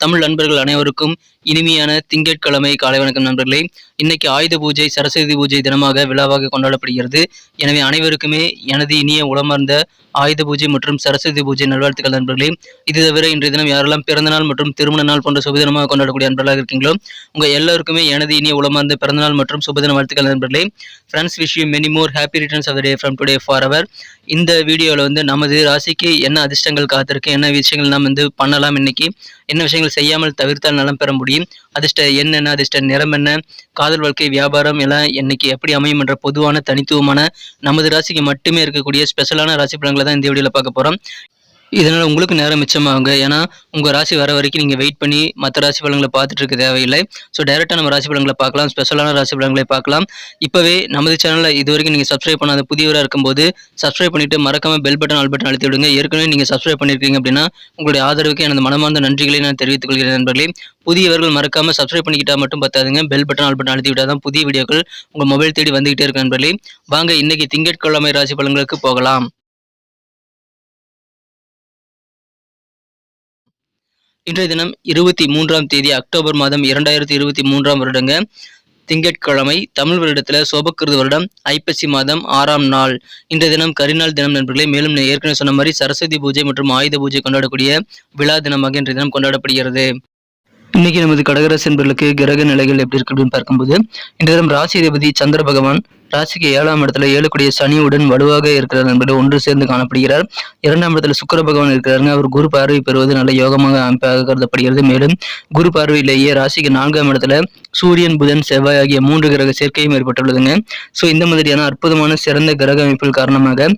தமிழ் நண்பர்கள் அனைவருக்கும் இனிமையான திங்கட்கிழமை காலை வணக்கம் நண்பர்களே. இன்னைக்கு ஆயுத பூஜை சரஸ்வதி பூஜை தினமாக விழாவாக கொண்டாடப்படுகிறது. எனவே அனைவருக்குமே எனது இனிய உளமார்ந்த ஆயுத பூஜை மற்றும் சரஸ்வதி பூஜை நல்வாழ்த்துக்கள் நண்பர்களே. இது தவிர இன்றைய தினம் யாரெல்லாம் பிறந்த நாள் மற்றும் திருமண நாள் போன்ற சுபதினமாக கொண்டாடக்கூடிய நண்பர்களாக இருக்கீங்களோ உங்க எல்லாருக்குமே எனது இனிய உளமார்ந்த பிறந்தநாள் மற்றும் சுபதின வாழ்த்துக்கள் நண்பர்களே. Friends wish you many more happy returns of day from today for our இந்த வீடியோவில் வந்து நமது ராசிக்கு என்ன அதிர்ஷ்டங்கள் காத்திருக்கு என்ன விஷயங்கள் நாம் வந்து பண்ணலாம் இன்னைக்கு என்ன விஷயங்கள் செய்யாமல் தவிர்த்தால் நலம் பெற முடியும். அதிர்ஷ்ட என்னென்ன அதிர்ஷ்ட நிறம் என்ன? காதல் வாழ்க்கை வியாபாரம் எல்லாம் என்னைக்கு எப்படி அமையும் என்ற பொதுவான தனித்துவமான நமது ராசிக்கு மட்டுமே இருக்கக்கூடிய ஸ்பெஷலான ராசி பலன்களை தான் இந்த வீடியோவில் பார்க்க போகிறோம் இதனால் உங்களுக்கு நேரம் மிச்சமாகுங்க. ஏன்னா உங்கள் ராசி வர வரைக்கும் நீங்கள் வெயிட் பண்ணி மற்ற ராசி பலன்களை பார்த்துட்டு இருக்க தேவையில்லை. ஸோ டேரெக்டாக நம்ம ராசி பலன்களை பார்க்கலாம். ஸ்பெஷலான ராசி பலன்களை பார்க்கலாம். இப்போவே நமது சேனலில் இது வரைக்கும் நீங்கள் சப்ஸ்கிரைப் பண்ணாத புதியவராக இருக்கும்போது சப்ஸ்கிரைப் பண்ணிவிட்டு மறக்காம பெல் பட்டன் ஆல் பட்டன் அழுத்தி விடுங்க. ஏற்கனவே நீங்கள் சப்ஸ்கிரைப் பண்ணியிருக்கீங்க அப்படின்னா உங்களுடைய ஆதரவுக்கு எனது மனமார்ந்த நன்றிகளை நான் தெரிவித்துக் கொள்கிறேன் நண்பர்களே. புதியவர்கள் மறக்காம சப்ஸ்கிரைப் பண்ணிக்கிட்டால் மட்டும் பத்தாதுங்க. பெல் பட்டன் ஆல் பட்டன் அழுத்தி விட்டால் தான் புதிய வீடியோக்கள் உங்கள் மொபைல் தேடி வந்துகிட்டே இருக்கு நண்பர்களே. வாங்க இன்னைக்கு திங்கட்கிழமை ராசி பலன்களுக்கு போகலாம். இன்றைய தினம் இருபத்தி மூன்றாம் தேதி அக்டோபர் மாதம் இரண்டாயிரத்தி இருபத்தி மூன்றாம் வருடங்க. திங்கட்கிழமை தமிழ் வருடத்துல சோபக்கிருது வருடம் ஐப்பசி மாதம் ஆறாம் நாள். இன்றைய தினம் கரிநாள் தினம் நண்பர்களே மேலும் ஏற்கனவே சொன்ன மாதிரி சரஸ்வதி பூஜை மற்றும் ஆயுத பூஜை கொண்டாடக்கூடிய விழா தினமாக இன்றைய தினம் கொண்டாடப்படுகிறது. இன்னைக்கு நமது கடகராசி என்பர்களுக்கு கிரக நிலைகள் எப்படி இருக்கு அப்படின்னு பார்க்கும்போது இன்றைய தினம் ராசி அதிபதி சந்திர பகவான் ராசிக்கு ஏழாம் இடத்துல ஏழுக்குடிய சனியுடன் வலுவாக இருக்கிறார் என்பது ஒன்று சேர்ந்து காணப்படுகிறார். இரண்டாம் இடத்துல சுக்கர பகவான் இருக்கிறாருங்க. அவர் குரு பார்வை பெறுவது நல்ல யோகமாக அமைப்பாக கருதப்படுகிறது. மேலும் குரு பார்வையிலேயே ராசிக்கு நான்காம் இடத்துல சூரியன் புதன் செவ்வாய் ஆகிய மூன்று கிரக சேர்க்கையும் ஏற்பட்டுள்ளதுங்க. ஸோ இந்த மாதிரியான அற்புதமான சிறந்த கிரக அமைப்புகள் காரணமாக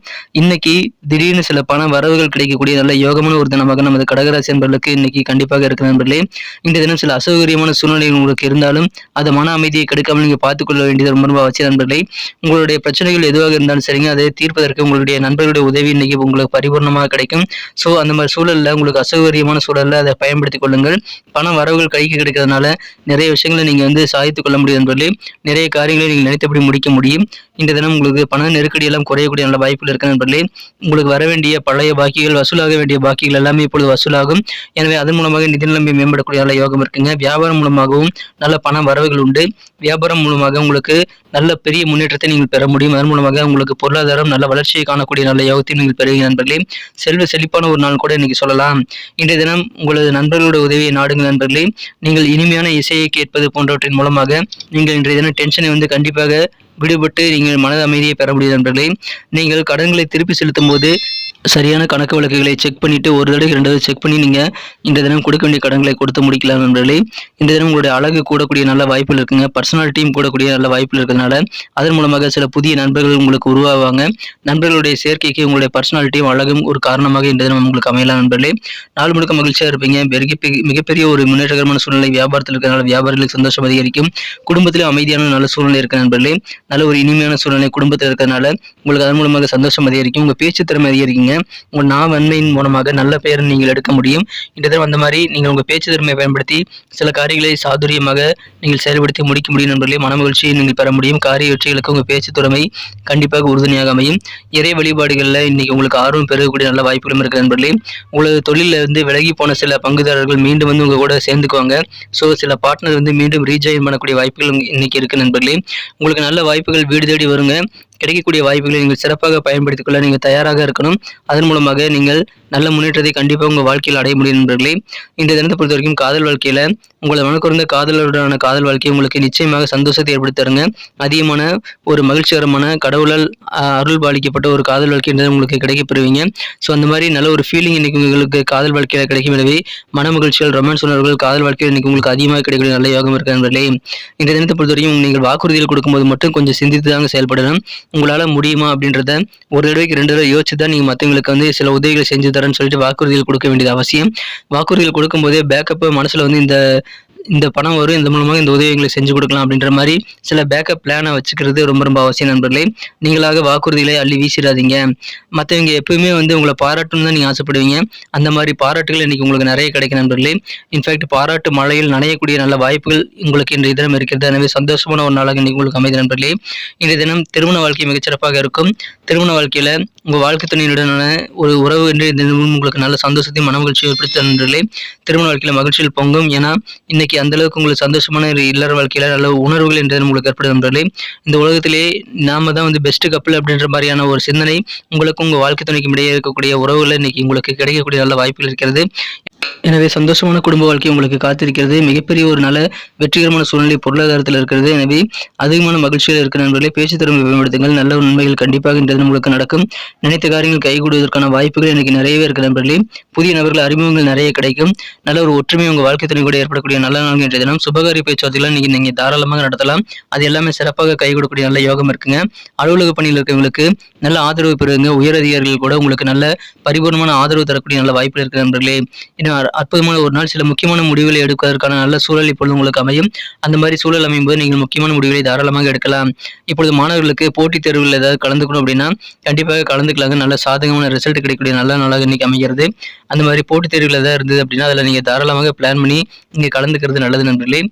இன்னைக்கு திடீர்னு சில பண வரவுகள் கிடைக்கக்கூடிய நல்ல யோகமான ஒரு தினமாக நமது கடகராசி என்பர்களுக்கு இன்னைக்கு கண்டிப்பாக இருக்கிற நண்பர்களே. இந்த தினம் சில அசௌகரியமான சூழ்நிலைகள் உங்களுக்கு இருந்தாலும் அதை மன அமைதியை கெடுக்காமல் நீங்கள் பார்த்துக்கொள்ள வேண்டியது ரொம்ப ரொம்ப அவசியம் நண்பர்களே. உங்களுடைய பிரச்சனைகள் எதுவாக இருந்தாலும் சரிங்க அதை தீர்ப்பதற்கு உங்களுடைய நண்பர்களுடைய உதவி இன்னைக்கு உங்களுக்கு பரிபூர்ணமாக கிடைக்கும். ஸோ அந்த மாதிரி சூழல்ல உங்களுக்கு அசௌகரியமான சூழலில் அதை பயன்படுத்திக் கொள்ளுங்கள். பண வரவுகள் கைக்கு கிடைக்கிறதுனால நிறைய விஷயங்களை நீங்க வந்து சாதித்துக் கொள்ள முடியும் நண்பர்களே நிறைய காரியங்களை நீங்கள் நினைத்தபடி முடிக்க முடியும். இந்த தினம் உங்களுக்கு பண நெருக்கடி எல்லாம் குறையக்கூடிய நல்ல வாய்ப்புகள் இருக்கு நண்பர்களே உங்களுக்கு வர வேண்டிய பழைய பாக்கிகள் வசூலாக வேண்டிய பாக்கிகள் எல்லாமே இப்பொழுது வசூலாகும். எனவே அதன் மூலமாக நிதி நிலைமை மேம்படக்கூடிய நல்ல யோகம் இருக்குங்க. வியாபாரம் மூலமாகவும் நல்ல பண வரவுகள் உண்டு. வியாபாரம் மூலமாக உங்களுக்கு நல்ல பெரிய முன்னேற்றம் முன்னேற்றத்தை நீங்கள் பெற முடியும். அதன் மூலமாக உங்களுக்கு பொருளாதாரம் நல்ல வளர்ச்சியை காணக்கூடிய நல்ல யோகத்தை நீங்கள் பெறுவீங்க நண்பர்களே. செல்வ செழிப்பான ஒரு நாள் கூட இன்னைக்கு சொல்லலாம். இன்றைய தினம் உங்களது நண்பர்களுடைய உதவியை நாடுங்க நண்பர்களே. நீங்கள் இனிமையான இசையை கேட்பது போன்றவற்றின் மூலமாக நீங்கள் இன்றைய தினம் டென்ஷனை வந்து கண்டிப்பாக விடுபட்டு நீங்கள் மனது அமைதியை பெற முடியும் நண்பர்களே. நீங்கள் கடன்களை திருப்பி செலுத்தும் போது சரியான கணக்கு வழக்குகளை செக் பண்ணிவிட்டு ஒரு தடவை ரெண்டு தடவை செக் பண்ணி நீங்கள் இந்த தினம் கொடுக்க வேண்டிய கடன்களை கொடுத்து முடிக்கலாம் நண்பர்களே. இந்த தினம் உங்களுடைய அழகு கூடக்கூடிய நல்ல வாய்ப்புகள் இருக்குங்க. பர்சனாலிட்டியும் கூடக்கூடிய நல்ல வாய்ப்புகள் இருக்கிறதுனால அதன் மூலமாக சில புதிய நண்பர்கள் உங்களுக்கு உருவாவாங்க. நண்பர்களுடைய சேர்க்கைக்கு உங்களுடைய பர்சனாலிட்டியும் அழகும் ஒரு காரணமாக இந்த தினம் உங்களுக்கு அமையலாம் நண்பர்களே. நாள் முழுக்க மகிழ்ச்சியாக இருப்பீங்க. பெரிய மிகப்பெரிய ஒரு முன்னேற்றகரமான சூழ்நிலை வியாபாரத்தில் இருக்கிறனால வியாபாரிகளுக்கு சந்தோஷம் அதிகரிக்கும். குடும்பத்திலும் அமைதியான நல்ல சூழ்நிலை இருக்க நண்பர்களே. நல்ல ஒரு இனிமையான சூழ்நிலை குடும்பத்தில் இருக்கிறதுனால உங்களுக்கு அதன் மூலமாக சந்தோஷம் அதிகரிக்கும். உங்கள் பேச்சு திறமை உங்கள் நா நாவன்மையின் மூலமாக நல்ல பெயரை நீங்கள் எடுக்க முடியும். இந்த தடவை அந்த மாதிரி நீங்கள் உங்கள் பேச்சு திறமையை பயன்படுத்தி சில காரியங்களை சாதுரியமாக நீங்கள் செயல்படுத்தி முடிக்க முடியும் நண்பர்களே. மன மகிழ்ச்சியை நீங்கள் பெற முடியும். காரிய வெற்றிகளுக்கு உங்கள் பேச்சு திறமை கண்டிப்பாக உறுதுணையாக அமையும். இறை வழிபாடுகளில் இன்னைக்கு உங்களுக்கு ஆர்வம் பெறக்கூடிய நல்ல வாய்ப்புகளும் இருக்குது நண்பர்களே. உங்களது தொழிலில் இருந்து விலகி போன சில பங்குதாரர்கள் மீண்டும் வந்து உங்கள் கூட சேர்ந்துக்குவாங்க. ஸோ சில பார்ட்னர் வந்து மீண்டும் ரீஜாயின் பண்ணக்கூடிய வாய்ப்புகள் இன்னைக்கு இருக்கு நண்பர்களே. உங்களுக்கு நல்ல வாய்ப்புகள் வீடு தேடி வருங்க. கிடைக்கக்கூடிய வாய்ப்புகளை நீங்கள் சிறப்பாக பயன்படுத்திக் கொள்ள நீங்கள் தயாராக இருக்கணும். அதன் மூலமாக நீங்கள் நல்ல முன்னேற்றத்தை கண்டிப்பாக உங்கள் வாழ்க்கையில் அடைய முடியும் நண்பர்களே. இந்த தினத்தை பொறுத்த வரைக்கும் காதல் வாழ்க்கையில் உங்களை மனக்குறந்த காதலருடனான காதல் வாழ்க்கை உங்களுக்கு நிச்சயமாக சந்தோஷத்தை ஏற்படுத்தருங்க அதிகமான ஒரு மகிழ்ச்சிகரமான கடவுளால் அருள் பாலிக்கப்பட்ட ஒரு காதல் வாழ்க்கைன்றது உங்களுக்கு கிடைக்கப் பெறுவீங்க ஸோ அந்த மாதிரி நல்ல ஒரு ஃபீலிங் இன்னைக்கு உங்களுக்கு காதல் வாழ்க்கையில் கிடைக்கும். எனவே மன மகிழ்ச்சிகள் ரொமான்ஸ் உணர்வுகள் காதல் வாழ்க்கையில் இன்னைக்கு உங்களுக்கு அதிகமாக கிடைக்கக்கூடிய நல்ல யோகம் இருக்கிறார்களே இந்த தினத்தை பொறுத்தவரைக்கும் நீங்கள் வாக்குறுதிகள் கொடுக்கும்போது மட்டும் கொஞ்சம் சிந்தித்து தாங்க செயல்படணும். உங்களால் முடியுமா அப்படின்றத ஒரு தடவைக்கு ரெண்டு தடவை யோசிச்சு தான் நீங்கள் மற்றவங்களுக்கு வந்து சில உதவிகளை செஞ்சு தரேன்னு சொல்லிட்டு வாக்குறுதிகள் கொடுக்க வேண்டியது அவசியம். வாக்குறுதிகள் கொடுக்கும்போதே பேக்கப் மனசில் வந்து இந்த இந்த பணம் வரும் இந்த மூலமாக இந்த உதவிகளை செஞ்சு கொடுக்கலாம் அப்படின்ற மாதிரி சில பேக்கப் பிளானை வச்சுக்கிறது ரொம்ப ரொம்ப அவசியம் நண்பர்களே. நீங்களாக வாக்குறுதிகளை அள்ளி வீசிடாதீங்க. மற்றவங்க எப்பவுமே வந்து உங்களை பாராட்டணும் தான் நீங்கள் ஆசைப்படுவீங்க. அந்த மாதிரி பாராட்டுகள் இன்னைக்கு உங்களுக்கு நிறைய கிடைக்கும் நண்பர்களே. இன்ஃபேக்ட் பாராட்டு மழையில் நனையக்கூடிய நல்ல வாய்ப்புகள் உங்களுக்கு இன்றைய தினம் இருக்கிறது. எனவே சந்தோஷமான ஒரு நாளாக இன்னைக்கு உங்களுக்கு அமைதி நண்பர்களே. இன்றைய தினம் திருமண வாழ்க்கை மிகச்சிறப்பாக இருக்கும். திருமண வாழ்க்கையில் உங்கள் வாழ்க்கை துணையுடனான ஒரு உறவு என்று இந்த தினமும் உங்களுக்கு நல்ல சந்தோஷத்தையும் மன மகிழ்ச்சியை ஏற்படுத்த நண்பர்களே. திருமண வாழ்க்கையில் மகிழ்ச்சியில் பொங்கும். ஏன்னா இன்னைக்கு அந்த அளவுக்கு உங்களுக்கு சந்தோஷமான ஒரு இல்லற வாழ்க்கையில நல்ல உணர்வுகள் என்றது உங்களுக்கு ஏற்படும் நண்பர்களே. இந்த உலகத்திலே நாம தான் வந்து பெஸ்ட் கப்பல் அப்படின்ற மாதிரியான ஒரு சிந்தனை உங்களுக்கும் உங்கள் வாழ்க்கை துணைக்கும் இடையே இருக்கக்கூடிய உறவுகளை இன்னைக்கு உங்களுக்கு கிடைக்கக்கூடிய நல்ல வாய்ப்புகள் இருக்கிறது. எனவே சந்தோஷமான குடும்ப வாழ்க்கை உங்களுக்கு காத்திருக்கிறது. மிகப்பெரிய ஒரு நல்ல வெற்றிகரமான சூழ்நிலை பொருளாதாரத்தில் இருக்கிறது. எனவே அதிகமான மகிழ்ச்சியில் இருக்கிற நண்பர்களை பேச்சு திறமை பயன்படுத்துங்கள் நல்ல நன்மைகள் கண்டிப்பாக இன்றைய உங்களுக்கு நடக்கும். நினைத்த காரியங்கள் கைகூடுவதற்கான வாய்ப்புகள் எனக்கு நிறையவே இருக்கிற நண்பர்களே. புதிய நபர்கள் அறிமுகங்கள் நிறைய கிடைக்கும். நல்ல ஒரு ஒற்றுமை உங்கள் வாழ்க்கை துணை கூட ஏற்படக்கூடிய நல்ல நாள் இன்றைய தினம். சுபகாரிய பேச்சுவார்த்தைகளை நீங்கள் நீங்கள் தாராளமாக நடத்தலாம். அது எல்லாமே சிறப்பாக கை கொடுக்கக்கூடிய நல்ல யோகம் இருக்குங்க. அலுவலக பணியில் இருக்கிறவங்களுக்கு நல்ல ஆதரவு பெறுங்க. உயர் அதிகாரிகள் கூட உங்களுக்கு நல்ல பரிபூர்ணமான ஆதரவு தரக்கூடிய நல்ல வாய்ப்பு இருக்கிற நண்பர்களே. இன்னும் அற்புதமான ஒரு நாள் சில முக்கியமான முடிவுகளை எடுப்பதற்கான நல்ல சூழல் இப்பொழுது உங்களுக்கு அமையும். அந்த மாதிரி சூழல் அமையும் போது நீங்கள் முக்கியமான முடிவுகளை தாராளமாக எடுக்கலாம். இப்பொழுது மாணவர்களுக்கு போட்டித் தேர்வில் ஏதாவது கலந்துக்கணும் அப்படின்னா கண்டிப்பாக கலந்துக்கலாங்க. நல்ல சாதகமான ரிசல்ட் கிடைக்கக்கூடிய நல்ல நாளாக இன்னைக்கு அமைகிறது. அந்த மாதிரி போட்டித் தேர்வில் ஏதாவது இருந்தது அப்படின்னா அதில் நீங்கள் தாராளமாக பிளான் பண்ணி நீங்கள் கலந்துக்கிறது நல்லது நண்பர்களே.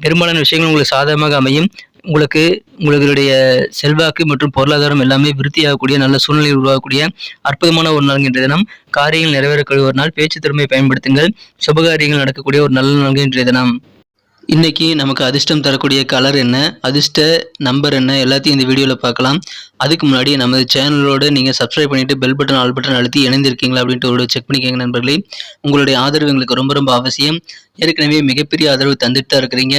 பெரும்பாலான விஷயங்கள் உங்களுக்கு சாதகமாக அமையும். உங்களுக்கு உங்களுடைய செல்வாக்கு மற்றும் பொருளாதாரம் எல்லாமே விருத்தியாகக்கூடிய நல்ல சூழ்நிலை உருவாகக்கூடிய அற்புதமான ஒரு நாள் இன்றைய தினம். காரியங்கள் நிறைவேறக்கூடிய ஒரு நாள். பேச்சு திறமையை பயன்படுத்துங்கள். சுபகாரியங்கள் நடக்கக்கூடிய ஒரு நல்ல நாள் இன்றைய தினம். இன்னைக்கு நமக்கு அதிர்ஷ்டம் தரக்கூடிய கலர் என்ன? அதிர்ஷ்ட நம்பர் என்ன? எல்லாத்தையும் இந்த வீடியோவில் பார்க்கலாம். அதுக்கு முன்னாடி நமது சேனலோடு நீங்கள் சப்ஸ்கிரைப் பண்ணிவிட்டு பெல் பட்டன் ஆல் பட்டன் அழுத்தி இணைந்திருக்கீங்களா அப்படின்ட்டு ஒரு செக் பண்ணிக்கோங்க நண்பர்களே. உங்களுடைய ஆதரவு எங்களுக்கு ரொம்ப ரொம்ப அவசியம். ஏற்கனவே மிகப்பெரிய ஆதரவு தந்துட்டு தான் இருக்கிறீங்க.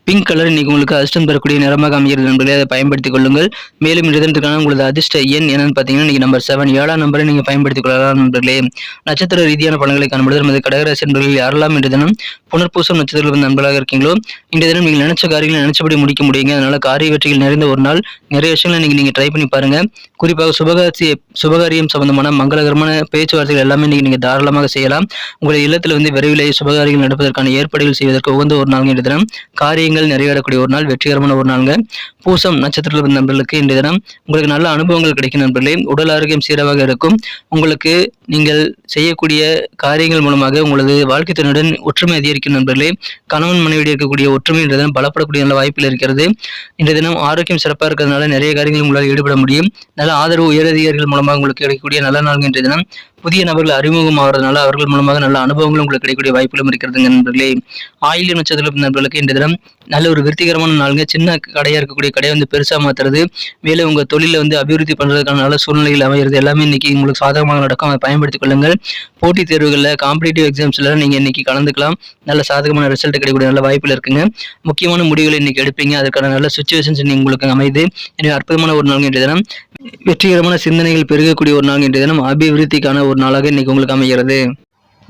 பிங்க் கலர் இன்னைக்கு உங்களுக்கு அதிர்ஷ்டம் தரக்கூடிய நிறமாக அமைகிறது நண்பர்களே அதை பயன்படுத்திக் கொள்ளுங்கள். மேலும் இந்த தினத்துக்கான உங்களது அதிர்ஷ்ட எண் என்னன்னு பார்த்தீங்கன்னா இன்னைக்கு நம்பர் செவன் ஏழாம் நம்பரை நீங்கள் பயன்படுத்திக் கொள்ளலாம் நண்பர்களே. நட்சத்திர ரீதியான பலன்களை காணும்பொழுது நமது கடகராசி நண்பர்கள் யாரெல்லாம் இன்று தினம் புனர்பூசம் நட்சத்திரத்தில் நண்பர்களாக இருக்கீங்களோ இன்றைய தினம் நீங்கள் நினைச்ச காரியங்களை நினைச்சபடி முடிக்க முடியுங்க. அதனால காரிய வெற்றிகள் நிறைந்த ஒரு நாள். நிறைய விஷயங்களை இன்னைக்கு நீங்கள் ட்ரை பண்ணி பாருங்க. குறிப்பாக சுபகாட்சி சுபகாரியம் சம்பந்தமான மங்களகரமான பேச்சுவார்த்தைகள் எல்லாமே இன்னைக்கு நீங்கள் தாராளமாக செய்யலாம். உங்களுடைய இல்லத்தில் வந்து விரைவிலேயே சுபகாரியங்கள் நடப்பதற்கான ஏற்பாடுகள் செய்வதற்கு உகந்த ஒரு நாள் இன்றைய தினம். காரியங்கள் நிறைவேறக்கூடிய ஒரு நாள் வெற்றிகரமான ஒரு நாளுங்க. பூசம் நட்சத்திரத்தில் நண்பர்களுக்கு இன்றைய தினம் உங்களுக்கு நல்ல அனுபவங்கள் கிடைக்கும் நண்பர்களே. உடல் ஆரோக்கியம் சீராக இருக்கும். உங்களுக்கு நீங்கள் செய்யக்கூடிய காரியங்கள் மூலமாக உங்களது வாழ்க்கை துணையுடன் ஒற்றுமை அதிகரிக்கும் நண்பர்களே. கணவன் மனைவியிடையே இருக்கக்கூடிய ஒற்றுமை இன்றைய தினம் பலப்படக்கூடிய நல்ல வாய்ப்பில் இருக்கிறது. இன்றைய தினம் ஆரோக்கியம் சிறப்பாக இருக்கிறதுனால நிறைய காரியங்கள் உங்களால் ஈடுபட முடியும். நல்ல ஆதரவு உயரதிகாரிகள் மூலமாக உங்களுக்கு கிடைக்கக்கூடிய நல்ல நாள் இன்றைய தினம். புதிய நபர்கள் அறிமுகம் ஆகிறதுனால அவர்கள் மூலமாக நல்ல அனுபவங்களும் உங்களுக்கு கிடைக்கக்கூடிய வாய்ப்புகளும் இருக்கிறதுங்க நண்பர்களே. ஆயில் நட்சத்திர நண்பர்களுக்கு இந்த தினம் நல்ல ஒரு விருத்திகரமான நாளுங்க. சின்ன கடையாக இருக்கக்கூடிய கடையை வந்து பெருசாக மாற்றுறது மேலும் உங்கள் தொழிலை வந்து அபிவிருத்தி பண்ணுறதுக்கான நல்ல சூழ்நிலைகள் அமைகிறது எல்லாமே இன்னைக்கு உங்களுக்கு சாதகமாக நடக்கும். அதை பயன்படுத்திக் கொள்ளுங்கள். போட்டித் தேர்வுகளில் காம்படிட்டிவ் எக்ஸாம்ஸ்ல நீங்கள் இன்னைக்கு கலந்துக்கலாம். நல்ல சாதகமான ரிசல்ட் கிடைக்கக்கூடிய நல்ல வாய்ப்பில் இருக்குங்க. முக்கியமான முடிவுகளை இன்னைக்கு எடுப்பீங்க. அதற்கான நல்ல சுச்சுவேஷன்ஸ் உங்களுக்கு அமைது எனவே அற்புதமான ஒரு நாள் இன்றைய தினம். வெற்றிகரமான சிந்தனைகள் பெருகக்கூடிய ஒரு நாள் இன்றைய தினம். அபிவிருத்திக்கான ஒரு நாளாக இன்னைக்கு உங்களுக்கு அமைகிறது.